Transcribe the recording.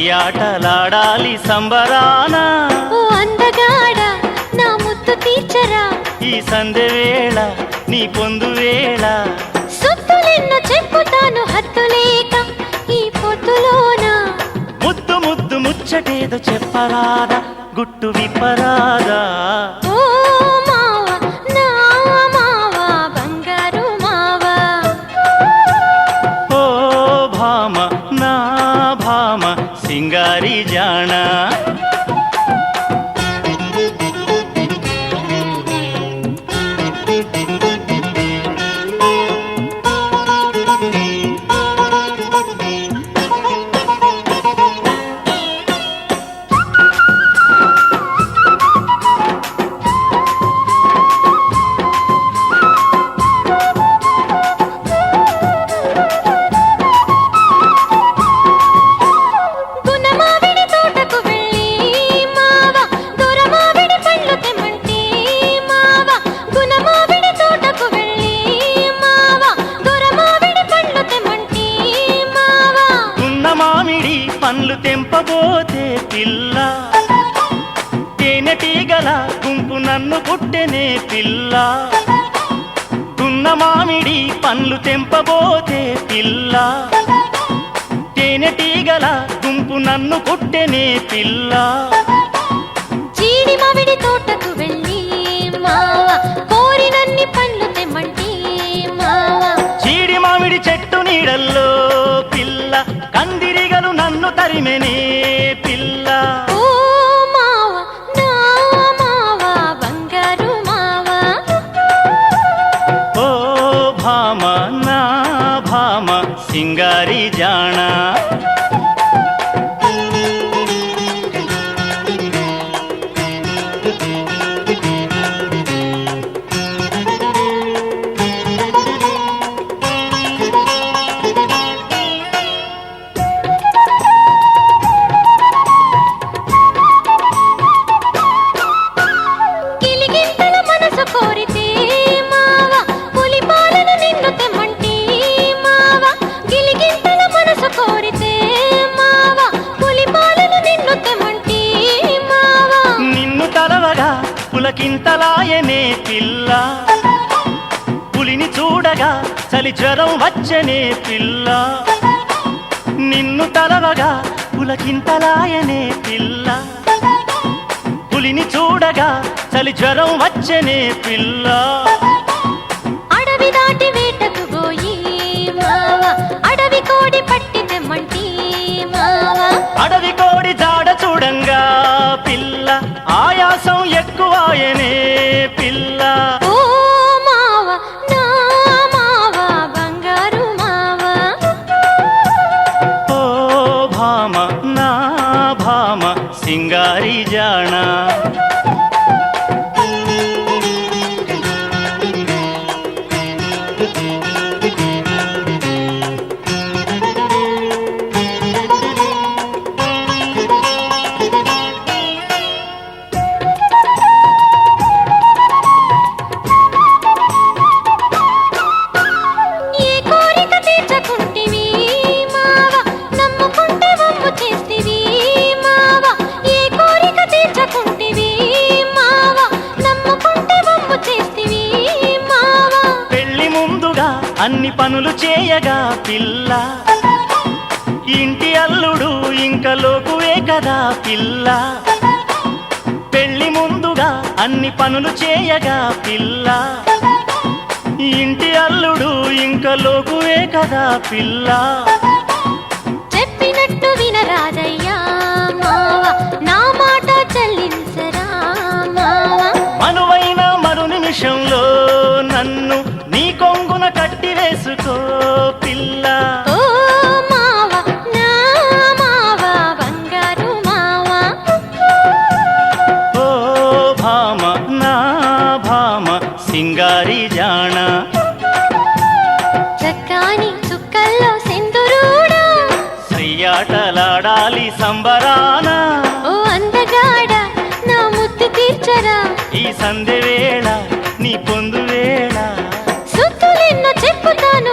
సయ్యాటలాడాలి సంబరాన. ఓ అందగాడ నా ముత్తు తీర్చరా. ఈ సందె వేళ నీ పొందు వేళ. సుత్తులెన్నో చెప్పుతాను హత్తులేక ఈ పొద్దులోన ముద్దు ముద్దు ముచ్చటేదో చెప్పరాదా గుట్టు విప్పరాదా. సింగారి పండ్లు తెంపబోతే పిల్ల. తేనెటీగల గుంపు నన్ను పుట్టెనే పిల్ల. దున్న మామిడి పండ్లు తెంపబోతే పిల్ల. తేనెటీగల గుంపు నన్ను పుట్టెనే పిల్ల. చీడి మామిడి తోటకు వెళ్ళి మావా నన్ను పులకింతలాయనే పిల్ల. పులిని చూడగా చలి జ్వరం వచ్చనే పిల్ల. నిన్ను తలవగా పులకింతలాయనే పిల్ల. పులిని చూడగా చలి జ్వరం వచ్చనే పిల్ల. అడవి దాటి పిల్ల. ఓ మావా నా మావా బంగారు మావా. ఓ భామ నా భామ సింగారి జాణ అన్ని పనులు చేయగా పిల్ల. ఇంటి అల్లుడు ఇంక లోకువే కదా పిల్ల. పెళ్ళి ముందుగా అన్ని పనులు చేయగా పిల్ల. ఇంటి అల్లుడు ఇంక లోకువే కదా పిల్ల. చెప్పినట్టు వినరాదయ్యా మావా నా మాట చెల్లించరా మనువైన మరు నిమిషంలో నన్ను కట్టి వేసుకో పిల్ల. సింగారి జాణ. చక్కాని చుక్కల్లో సెందురూడా సయ్యాటలాడాలి సంబరాన. ఓ అందగాడ నా ముద్దు తీర్చరా. ఈ సందె వేళ నీ పొందు వేళ. గుర్తులెన్నో చెప్పుతాను